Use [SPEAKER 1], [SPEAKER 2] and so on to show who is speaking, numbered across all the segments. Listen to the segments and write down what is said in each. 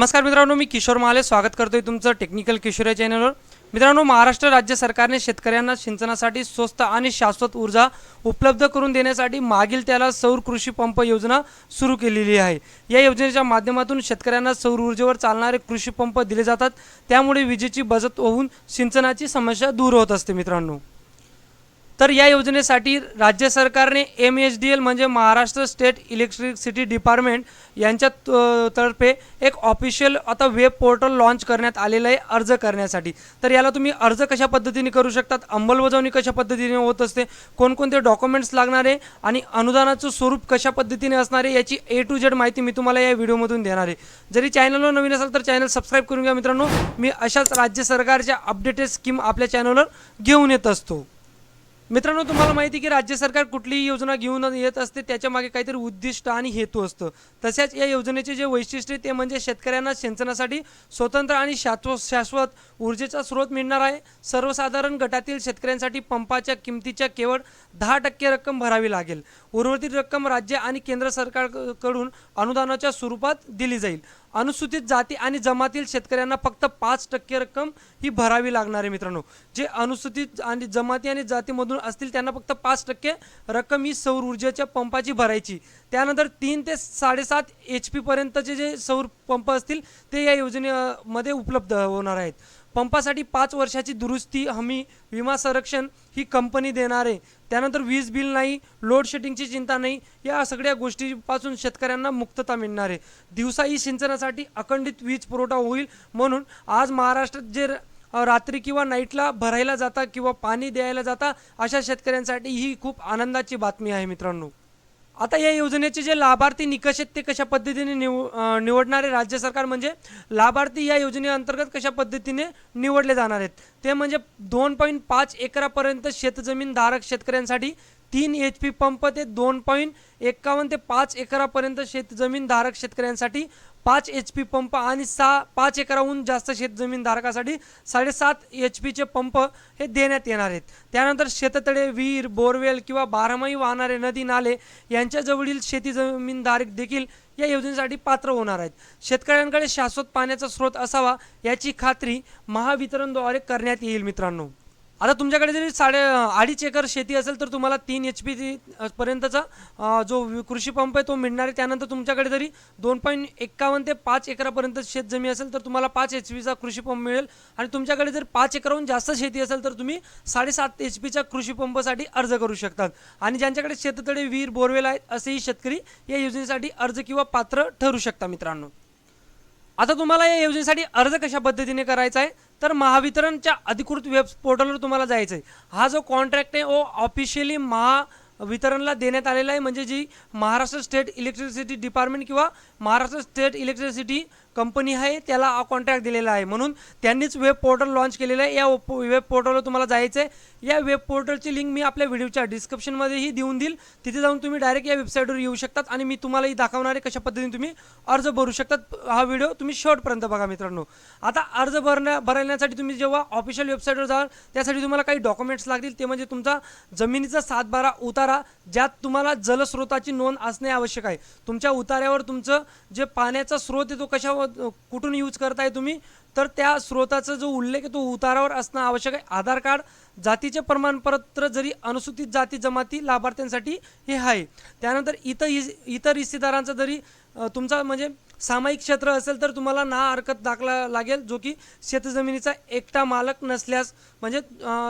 [SPEAKER 1] नमस्कार मित्रांनो मी किशोर महाले. स्वागत करतोय तुमचं टेक्निकल किशोर या चॅनलवर मित्रांनो महाराष्ट्र राज्य सरकारने शेतकऱ्यांना सिंचनासाठी स्वस्त आणि शाश्वत ऊर्जा उपलब्ध करून देण्यासाठी मागील त्याला सौर कृषी पंप योजना सुरू केलेली आहे. या योजनेच्या माध्यमातून शेतकऱ्यांना सौर ऊर्जेवर चालणारे कृषी पंप दिले जातात. त्यामुळे विजेची बचत होऊन सिंचनाची समस्या दूर होत असते मित्रांनो. तर या योजनेसाठी राज्य सरकारने एम एच डी एल म्हणजे महाराष्ट्र स्टेट इलेक्ट्रिसिटी डिपार्टमेंट यांच्या तर्फे एक ऑफिशियल आता वेब पोर्टल लॉन्च करण्यात आलेलं आहे अर्ज करण्यासाठी. तर याला तुम्ही अर्ज कशा पद्धतीने करू शकतात? अंमलबजावणी कशा पद्धतीने होत असते? कोणकोणते डॉक्युमेंट्स लागणार आहे? आणि अनुदानाचं स्वरूप कशा पद्धतीने असणार आहे? याची ए टू झेड माहिती मी तुम्हाला या व्हिडिओमधून देणार आहे. जरी चॅनलवर नवीन असाल तर चॅनल सबस्क्राईब करून घ्या मित्रांनो. मी अशाच राज्य सरकारच्या अपडेटेड स्कीम आपल्या चॅनलवर घेऊन येत असतो. मित्रांनो तुम्हाला माहिती की राज्य सरकार कुठलीही योजना घेऊन येत असते त्याच्यामागे काहीतरी उद्दिष्ट आणि हेतू असतं. तसेच या योजनेचे जे वैशिष्ट्य ते म्हणजे शेतकऱ्यांना सिंचनासाठी स्वतंत्र आणि शाश्वत शाश्वत ऊर्जेचा स्रोत मिळणार आहे. सर्वसाधारण गटातील शेतकऱ्यांसाठी पंपाच्या किमतीच्या केवळ दहा टक्के रक्कम भरावी लागेल. उर्वरित रक्कम राज्य आणि केंद्र सरकारकडून अनुदानाच्या स्वरूपात दिली जाईल. अनुसूचित जाती आणि जमातील शेतकऱ्यांना फक्त पाच टक्के रक्कम ही भरावी लागणार आहे मित्रांनो. जे अनुसूचित आणि जमाती आणि जातीमधून असतील त्यांना फक्त पाच टक्के रक्कम ही सौर ऊर्जेच्या पंपाची भरायची. त्यानंतर तीन ते साडेसात एच पीपर्यंतचे जे सौर पंप असतील ते या योजनेमध्ये उपलब्ध होणार आहेत. पंपासाठी पाच वर्षाची दुरुस्ती हमी विमा संरक्षण ही कंपनी देणार आहे. त्यानंतर वीज बिल नाही लोड शेडिंगची चिंता नाही या सगळ्या गोष्टीपासून शेतकऱ्यांना मुक्तता मिळणार आहे. दिवसाही सिंचनासाठी अखंडित वीज पुरवठा होईल म्हणून आज महाराष्ट्रात जे रात्री किंवा नाईटला भरायला जाता किंवा पाणी द्यायला जाता अशा शेतकऱ्यांसाठी ही खूप आनंदाची बातमी आहे मित्रांनो. आता या योजनेचे जे लाभार्थी निकष आहेत ते कशा पद्धतीने निव निवडणारे? राज्य सरकार म्हणजे लाभार्थी या योजनेअंतर्गत कशा पद्धतीने निवडले जाणार आहेत? ते म्हणजे दोन पॉईंट पाच एकरापर्यंत शेतजमीन धारक शेतकऱ्यांसाठी तीन एच पी पंप ते दोन पॉईंट एकावन्न ते पाच एकरापर्यंत शेतजमीन धारक शेतकऱ्यांसाठी पाच एच पी पंप आणि सहा पाच एकराहून जास्त शेतजमीन धारकासाठी साडेसात एच पीचे पंप हे देण्यात येणार आहेत. त्यानंतर शेततळे विहीर बोरवेल किंवा बारामाही वाहणारे नदी नाले यांच्याजवळील जवळील देखील या योजनेसाठी पात्र होणार आहेत. शेतकऱ्यांकडे शाश्वत पाण्याचा स्रोत असावा याची खात्री महावितरणद्वारे करण्यात येईल मित्रांनो. आता तुमच्याकडे जरी साडे अडीच एकर शेती असेल तर तुम्हाला तीन एच पी पर्यंतचा जो कृषी पंप आहे तो मिळणार. आहे त्यानंतर तुमच्याकडे जरी दोन पॉईंट एक्कावन्न ते पाच एकरापर्यंत शेतजमी असेल तर तुम्हाला पाच एच पीचा कृषी पंप मिळेल. आणि तुमच्याकडे जर पाच एकराहून जास्त शेती असेल तर तुम्ही साडेसात एच पीच्या कृषी पंपासाठी अर्ज करू शकतात. आणि ज्यांच्याकडे शेततळे विहीर बोरवेल आहेत असेही शेतकरी या योजनेसाठी अर्ज किंवा पात्र ठरू शकता मित्रांनो. आता तुम्हाला या योजनेसाठी अर्ज कशा पद्धतीने करायचा आहे? तर महावितरणच्या अधिकृत वेब पोर्टलवर तुम्हाला जायचं आहे. हा जो कॉन्ट्रॅक्ट आहे ओ ऑफिशियली महावितरणला देण्यात आलेला आहे म्हणजे जी महाराष्ट्र स्टेट इलेक्ट्रिसिटी डिपार्टमेंट किंवा महाराष्ट्र स्टेट इलेक्ट्रिसिटी कंपनी आहे त्याला कॉन्ट्रॅक्ट दिलेला आहे. म्हणून त्यांनीच वेब पोर्टल लॉन्च केलेलं आहे. या वेब पोर्टलवर तुम्हाला जायचं आहे या वेब पोर्टलची लिंक मी आपल्या व्हिडिओच्या डिस्क्रिप्शनमध्येही देऊन देईल. तिथे जाऊन तुम्ही डायरेक्ट या वेबसाईटवर येऊ शकतात आणि मी तुम्हालाही दाखवणार आहे कशा पद्धतीने तुम्ही अर्ज भरू शकतात. हा व्हिडिओ तुम्ही शॉर्टपर्यंत बघा मित्रांनो. आता अर्ज भरण्या भरण्यासाठी तुम्ही जेव्हा ऑफिशियल वेबसाईटवर जाल त्यासाठी तुम्हाला काही डॉक्युमेंट्स लागतील. ते म्हणजे तुमचा जमिनीचा सातबारा उतारा ज्यात तुम्हाला जलस्रोताची नोंद असणे आवश्यक आहे. तुमच्या उतार्यावर तुमचं जे पाण्याचा स्रोत आहे तो कुठून यूज करताय तुम्ही? तर त्या स्रोताचा जो उल्लेख आहे तो उतारावर असणं आवश्यक आहे. आधार कार्ड जातीचे प्रमाणपत्र जरी अनुसूचित जाती जमाती लाभार्थ्यांसाठी हे आहे. त्यानंतर इतर इतर हिस्सेदारांचा जरी तुमचा म्हणजे सामायिक क्षेत्र असेल तर तुम्हाला ना हरकत दाखला लागेल जो की शेतजमिनीचा एकटा मालक नसल्यास म्हणजे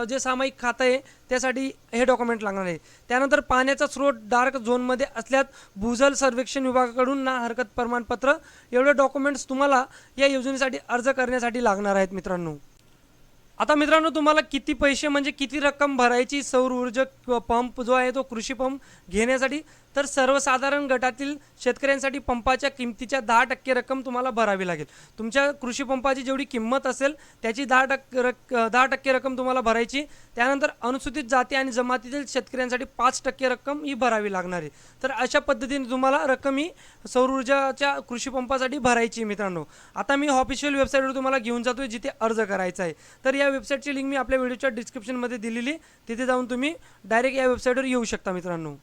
[SPEAKER 1] जे सामायिक खातं आहे त्यासाठी हे डॉक्युमेंट लागणार आहे. त्यानंतर पाण्याचा स्रोत डार्क झोनमध्ये असल्यास भूजल सर्वेक्षण विभागाकडून ना हरकत प्रमाणपत्र एवढे डॉक्युमेंट्स तुम्हाला या योजनेसाठी अर्ज करण्यासाठी लागणार आहेत मित्रांनो. आता मित्रांनो तुम्हाला किती पैसे म्हणजे किती रक्कम भरायची सौर ऊर्जा किंवा पंप जो आहे तो कृषी पंप घेण्यासाठी तर सर्वसाधारण गटातील शेतकऱ्यांसाठी पंपाच्या किमतीच्या दहा टक्के रक्कम तुम्हाला भरावी लागेल. तुमच्या कृषी पंपाची जेवढी किंमत असेल त्याची दहा टक्के रक् दहा टक्के रक्कम तुम्हाला भरायची. त्यानंतर अनुसूचित जाती आणि जमातीतील शेतकऱ्यांसाठी पाच टक्के रक्कम ही भरावी लागणार आहे. तर अशा पद्धतीने तुम्हाला रक्कम ही सौर ऊर्जाच्या कृषी पंपासाठी भरायची आहे मित्रांनो. आता मी ऑफिशियल वेबसाईटवर तुम्हाला घेऊन जातोय जिथे अर्ज करायचा आहे. तर या वेबसाईटची लिंक मी आपल्या व्हिडिओच्या डिस्क्रिप्शनमध्ये दिलेली तिथे जाऊन तुम्ही डायरेक्ट या वेबसाईटवर येऊ शकता मित्रांनो.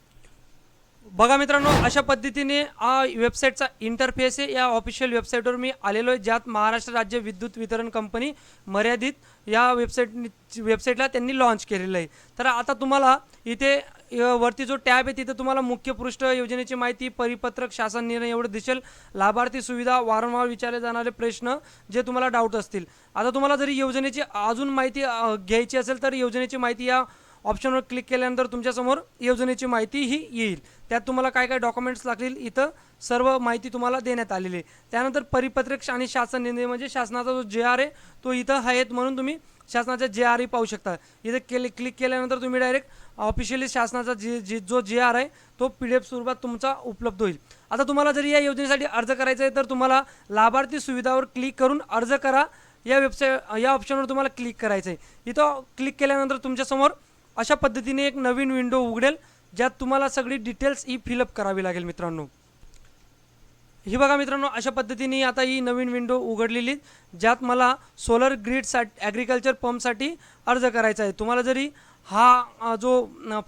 [SPEAKER 1] बघा मित्रांनो अशा पद्धतीने हा वेबसाईटचा इंटरफेस आहे. या ऑफिशियल वेबसाईटवर मी आलेलो आहे ज्यात महाराष्ट्र राज्य विद्युत वितरण कंपनी मर्यादित या वेबसाईट वेबसाईटला त्यांनी लॉन्च केलेलं आहे. तर आता तुम्हाला इथे वरती जो टॅब आहे तिथे तुम्हाला मुख्य पृष्ठ योजनेची माहिती परिपत्रक शासन निर्णय एवढं दिसेल. लाभार्थी सुविधा वारंवार विचारले जाणारे प्रश्न जे तुम्हाला डाऊट असतील. आता तुम्हाला जरी योजनेची अजून माहिती घ्यायची असेल तर योजनेची माहिती या ऑप्शनवर क्लिक केल्यानंतर तुमच्यासमोर योजनेची माहिती ही येईल. त्यात तुम्हाला काय काय डॉक्युमेंट्स लागतील इथं सर्व माहिती तुम्हाला देण्यात आलेली आहे. त्यानंतर परिपत्रक आणि शासन निर्णय म्हणजे शासनाचा जो जे आर आहे तो इथं आहेत म्हणून तुम्ही शासनाचा जे आरही पाहू शकता. इथं केले क्लिक केल्यानंतर तुम्ही डायरेक्ट ऑफिशियली शासनाचा जे जे जो जे आर आहे तो पी डी एफ स्वरूपात तुमचा उपलब्ध होईल. आता तुम्हाला जरी या योजनेसाठी अर्ज करायचा आहे तर तुम्हाला लाभार्थी सुविधावर क्लिक करून अर्ज करा. या वेबसाईट या ऑप्शनवर तुम्हाला क्लिक करायचं आहे. इथं क्लिक केल्यानंतर तुमच्यासमोर अशा पद्धतीने एक नवीन विंडो उघडेल ज्यात तुम्हाला सगळी डिटेल्स ही फिलअप करावी लागेल मित्रांनो. ही बघा मित्रांनो अशा पद्धतीने आता ही नवीन विंडो उघडलेली ज्यात मला सोलर ग्रीडसाठी ॲग्रिकल्चर पंपसाठी अर्ज करायचा आहे. तुम्हाला जरी हा जो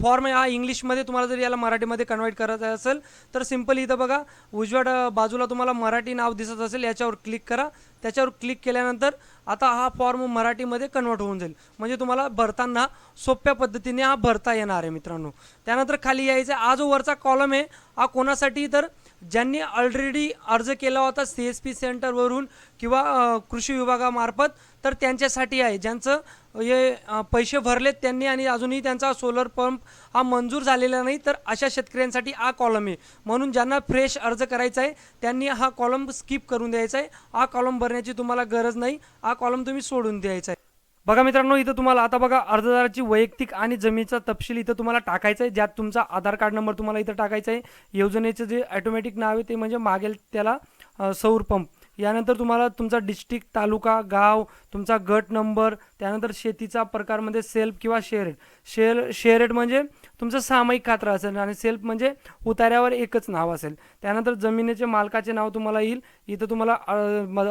[SPEAKER 1] फॉर्म आहे हा इंग्लिशमध्ये तुम्हाला जर याला मराठीमध्ये कन्वर्ट करायचा असेल तर सिम्पली इथं बघा उजव्या बाजूला तुम्हाला मराठी नाव दिसत असेल याच्यावर क्लिक करा. त्याच्यावर क्लिक केल्यानंतर आता हा फॉर्म मराठीमध्ये कन्वर्ट होऊन जाईल. म्हणजे तुम्हाला भरताना सोप्या पद्धतीने हा भरता येणार आहे मित्रांनो. त्यानंतर खाली यायचं हा जो वरचा कॉलम आहे हा कोणासाठी? तर ज्यांनी ऑलरेडी अर्ज केला होता सी एस पी सेंटरवरून किंवा कृषी विभागामार्फत तर त्यांच्यासाठी आहे. ज्यांचं हे पैसे भरलेत त्यांनी आणि अजूनही त्यांचा सोलर पंप हा मंजूर झालेला नाही तर अशा शेतकऱ्यांसाठी हा कॉलम आहे. म्हणून ज्यांना फ्रेश अर्ज करायचा आहे त्यांनी हा कॉलम स्किप करून द्यायचा आहे. हा कॉलम भरण्याची तुम्हाला गरज नाही. हा कॉलम तुम्ही सोडून द्यायचा आहे. बघा मित्रांनो इथं तुम्हाला आता बघा अर्जदाराची वैयक्तिक आणि जमिनीचा तपशील इथं तुम्हाला टाकायचा आहे ज्यात तुमचा आधार कार्ड नंबर तुम्हाला इथं टाकायचा आहे. योजनेचं जे ॲटोमॅटिक नाव आहे ते म्हणजे मागेल त्याला सौर पंप यानंतर तुम्हाला तुमचा डिस्ट्रिक्ट तालुका गाव तुमचा गट नंबर त्यानंतर शेतीचा प्रकारमध्ये सेल्फ किंवा शेअर. शेअर शेअर म्हणजे तुमचं सामायिक खात्र असेल आणि सेल्फ म्हणजे उतार्यावर एकच नाव असेल. त्यानंतर जमिनीचे मालकाचे नाव तुम्हाला येईल. इथं तुम्हाला अ,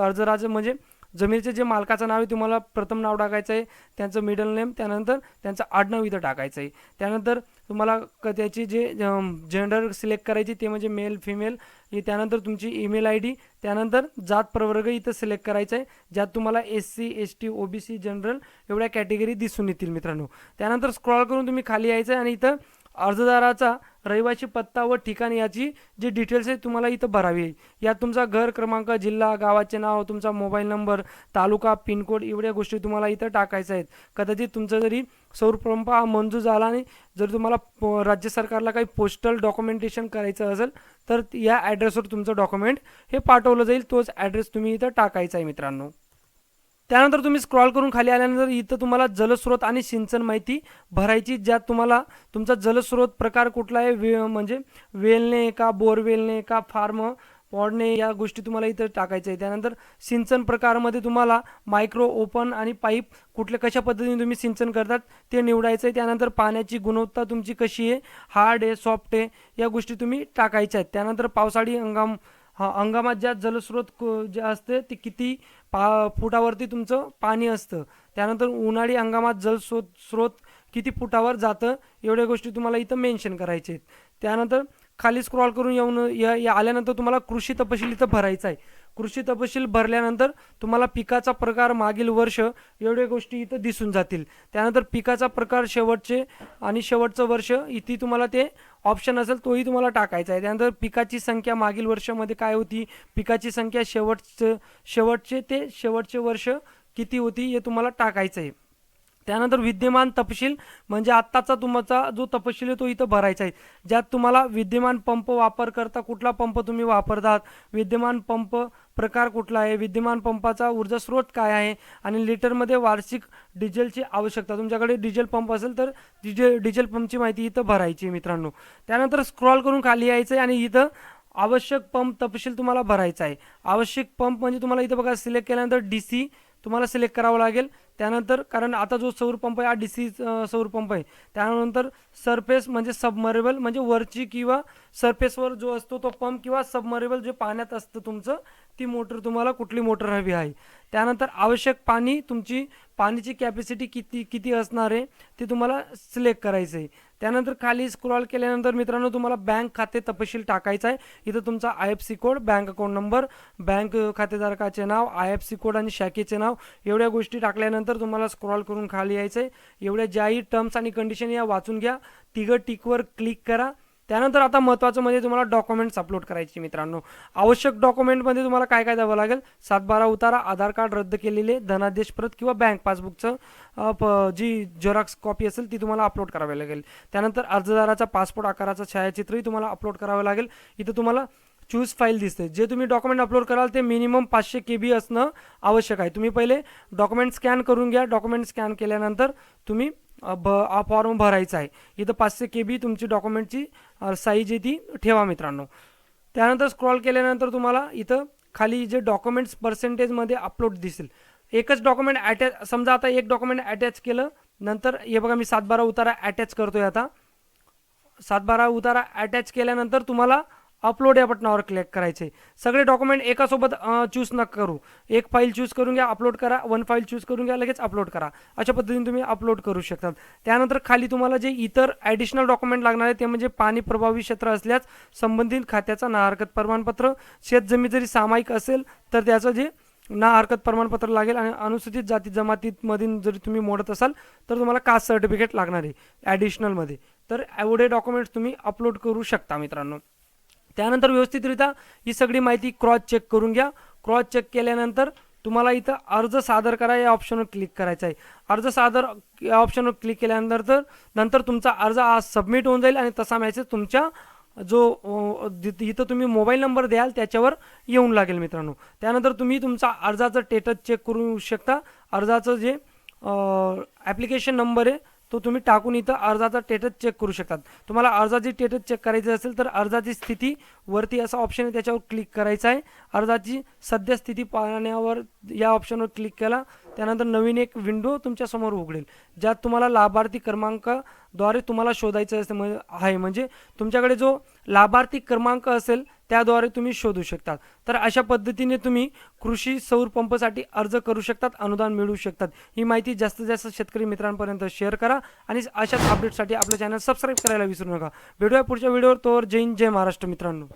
[SPEAKER 1] अर्जराज म्हणजे जमिनीचे जे मालकाचं नाव आहे तुम्हाला प्रथम नाव टाकायचं आहे त्यांचं मिडल नेम त्यानंतर त्यांचं आडनाव इथं टाकायचं आहे. त्यानंतर तुम्हाला क त्याची जे जेंडर सिलेक्ट करायची ते म्हणजे मेल फिमेल त्यानंतर तुमची ईमेल आय डी त्यानंतर जात प्रवर्ग इथं सिलेक्ट करायचं आहे ज्यात तुम्हाला S C S T O B C general एवढ्या कॅटेगरी दिसून येतील मित्रांनो. त्यानंतर स्क्रॉल करून तुम्ही खाली यायचं आहे आणि इथं अर्जदाराचा रहिवासी पत्ता व ठिकाण याची जी डिटेल्स आहे तुम्हाला इथं भरावी आहे. यात तुमचा घर क्रमांक जिल्हा गावाचे नाव तुमचा मोबाईल नंबर तालुका पिनकोड एवढ्या गोष्टी तुम्हाला इथं टाकायच्या आहेत. कदाचित तुमचा जरी सौर हा मंजूर झाला आणि जर तुम्हाला प- राज्य सरकारला काही पोस्टल डॉक्युमेंटेशन करायचं असेल तर या ॲड्रेसवर तुमचं डॉक्युमेंट हे पाठवलं जाईल. तोच ॲड्रेस तुम्ही इथं टाकायचा आहे मित्रांनो. त्यानंतर तुम्ही स्क्रॉल करून खाली आल्यानंतर इथं तुम्हाला जलस्रोत आणि सिंचन माहिती भरायची ज्यात तुम्हाला तुमचा जलस्रोत प्रकार कुठला आहे वे म्हणजे वेलने का बोरवेलने का फार्म पॉडने या गोष्टी तुम्हाला इथं टाकायच्या आहे त्यानंतर सिंचन प्रकारमध्ये तुम्हाला मायक्रो ओपन आणि पाईप कुठल्या कशा पद्धतीने तुम्ही सिंचन करतात ते निवडायचं आहे. त्यानंतर पाण्याची गुणवत्ता तुमची कशी आहे हार्ड आहे सॉफ्ट आहे या गोष्टी तुम्ही टाकायच्या आहेत. त्यानंतर पावसाळी हंगाम हा हंगामात ज्या जलस्रोत क- जे असते ते किती पा फुटावरती तुमचं पाणी असतं. त्यानंतर उन्हाळी हंगामात जलस्रोत स्रोत किती फुटावर जातं एवढ्या गोष्टी तुम्हाला इथं मेन्शन करायचे आहेत. त्यानंतर खाली स्क्रॉल करून येऊन या या आल्यानंतर तुम्हाला कृषी तपशील इथं भरायचा आहे. कृषी तपशील भरल्यानंतर तुम्हाला पिकाचा प्रकार मागील वर्ष एवढ्या गोष्टी इथं दिसून जातील. त्यानंतर पिकाचा प्रकार शेवटचे आणि शेवटचं वर्ष इथे तुम्हाला ते ऑप्शन असेल तोही तुम्हाला टाकायचा आहे. त्यानंतर पिकाची संख्या मागील वर्षामध्ये काय होती? पिकाची संख्या शेवटचं शेवटचे ते शेवटचे वर्ष किती होती हे तुम्हाला टाकायचं आहे. त्यानंतर विद्यमान तपशील म्हणजे आत्ताचा तुमचा जो तपशील आहे तो इथं भरायचा आहे. ज्यात तुम्हाला विद्यमान पंप वापर करता कुठला पंप तुम्ही वापरतात? विद्यमान पंप प्रकार कुठला आहे? विद्यमान पंपाचा ऊर्जा स्रोत काय आहे? आणि लिटरमध्ये वार्षिक डिझेलची आवश्यकता. तुमच्याकडे डिझेल पंप असेल तर डिझेल डिझेल पंपची माहिती इथं भरायची आहे मित्रांनो. त्यानंतर स्क्रॉल करून खाली यायचं आहे आणि इथं आवश्यक पंप तपशील तुम्हाला भरायचा आहे. आवश्यक पंप म्हणजे तुम्हाला इथं बघा सिलेक्ट केल्यानंतर डी सी तुम्हाला सिलेक्ट करावं लागेल. त्यानंतर कारण आता जो सौर पंप आहे हा डी सी सौर पंप आहे त्यानंतर सरफेस म्हणजे सबमरेबल म्हणजे वरची किंवा सरफेसवर जो असतो तो पंप किंवा सबमरेबल जे पाण्यात असतं तुमचं ती मोटर तुम्हाला कुठली मोटर हवी आहे. त्यानंतर आवश्यक पाणी तुमची पाण्याची कॅपॅसिटी किती किती असणार आहे ते तुम्हाला सिलेक्ट करायचं आहे. त्यानंतर खाली स्क्रॉल केल्यानंतर मित्रांनो तुम्हाला बँक खाते तपशील टाकायचा आहे. इथं तुमचा I F C code bank account number bank खातेधारकाचे नाव आय एफ सी कोड आणि शाखेचे नाव एवढ्या गोष्टी टाकल्यानंतर तुम्हाला स्क्रॉल करून खाली यायचं आहे एवढ्या ज्याही टर्म्स आणि कंडिशन या वाचून घ्या. तिघं टिकवर क्लिक करा. त्यानंतर आता महत्त्वाचं म्हणजे तुम्हाला डॉक्युमेंट्स अपलोड करायचे मित्रांनो. आवश्यक डॉक्युमेंटमध्ये तुम्हाला काय काय द्यावं लागेल? सातबारा उतारा आधार कार्ड रद्द केलेले धनादेश प्रत किंवा बँक पासबुकचं प- जी झेरॉक्स कॉपी असेल ती तुम्हाला अपलोड करावी लागेल. त्यानंतर अर्जदाराचा पासपोर्ट आकाराचं छायाचित्रही तुम्हाला अपलोड करावं लागेल. इथं तुम्हाला चूज फाईल दिसते. जे तुम्ही डॉक्युमेंट अपलोड कराल ते मिनिमम पाचशे के बी असणं आवश्यक आहे. तुम्ही पहिले डॉक्युमेंट स्कॅन करून घ्या. डॉक्युमेंट स्कॅन केल्यानंतर तुम्ही भ फॉर्म भरायचा आहे. इथं पाचशे के बी तुमची डॉक्युमेंटची साईज आहे ती ठेवा मित्रांनो. त्यानंतर स्क्रॉल केल्यानंतर तुम्हाला इथं खाली जे डॉक्युमेंट्स पर्सेंटेजमध्ये अपलोड दिसेल. एकच डॉक्युमेंट अटॅच समजा आता एक डॉक्युमेंट अटॅच केलं नंतर हे बघा मी सातबारा उतारा अटॅच करतोय आता. सातबारा उतारा अटॅच केल्यानंतर तुम्हाला अपलोड या बटनावर क्लिक करायचे. सगळे डॉक्युमेंट एकासोबत चूज न करू. एक फाईल चूज करून घ्या अपलोड करा. वन फाईल चूज करून घ्या लगेच अपलोड करा. अशा पद्धतीने तुम्ही अपलोड करू शकता. त्यानंतर खाली तुम्हाला जे इतर ॲडिशनल डॉक्युमेंट लागणार आहे ते म्हणजे पाणी प्रभावी क्षेत्र असल्यास संबंधित खात्याचा ना हरकत प्रमाणपत्र. शेतजमी जरी सामायिक असेल तर त्याचं जे ना हरकत प्रमाणपत्र लागेल आणि अनुसूचित जाती जमातीमधून जरी तुम्ही मोडत असाल तर तुम्हाला कास्ट सर्टिफिकेट लागणार आहे ॲडिशनलमध्ये तर एवढे डॉक्युमेंट्स तुम्ही अपलोड करू शकता मित्रांनो. त्यानंतर व्यवस्थितरित्या ही सगळी माहिती क्रॉस चेक करून घ्या. क्रॉस चेक केल्यानंतर तुम्हाला इथं अर्ज सादर करा या ऑप्शनवर क्लिक करायचा आहे अर्ज सादर या ऑप्शनवर क्लिक केल्यानंतर तर नंतर तुमचा अर्ज आज सबमिट होऊन जाईल आणि तसा मेसेज तुमच्या जो इथं तुम्ही मोबाईल नंबर द्याल त्याच्यावर येऊन लागेल मित्रांनो. त्यानंतर तुम्ही तुमचा अर्जाचं टेटस चेक करू शकता. अर्जाचं जे ॲप्लिकेशन नंबर आहे तो तुम्ही टाकून इथं अर्जाचा स्टेटस चेक करू शकतात. तुम्हाला अर्जाची स्टेटस चेक करायची असेल तर अर्जाची स्थिती वरती असा ऑप्शन आहे त्याच्यावर क्लिक करायचा आहे. अर्जाची सध्या स्थिती पाहण्यावर या ऑप्शनवर क्लिक केला. त्यानंतर नवीन एक विंडो तुमच्यासमोर उघडेल ज्यात तुम्हाला लाभार्थी क्रमांकाद्वारे तुम्हाला शोधायचं असते आहे. म्हणजे तुमच्याकडे जो लाभार्थी क्रमांक असेल त्याद्वारे तुम्ही शोधू शकतात. तर अशा पद्धतीने तुम्ही कृषी सौर पंपसाठी अर्ज करू शकतात अनुदान मिळवू शकतात. ही माहिती जास्तीत जास्त शेतकरी मित्रांपर्यंत शेअर करा आणि अशाच अपडेटसाठी आपलं चॅनल सबस्क्राईब करायला विसरू नका. भेटूया पुढच्या व्हिडिओवर. तोवर जय हिंद जय महाराष्ट्र मित्रांनो.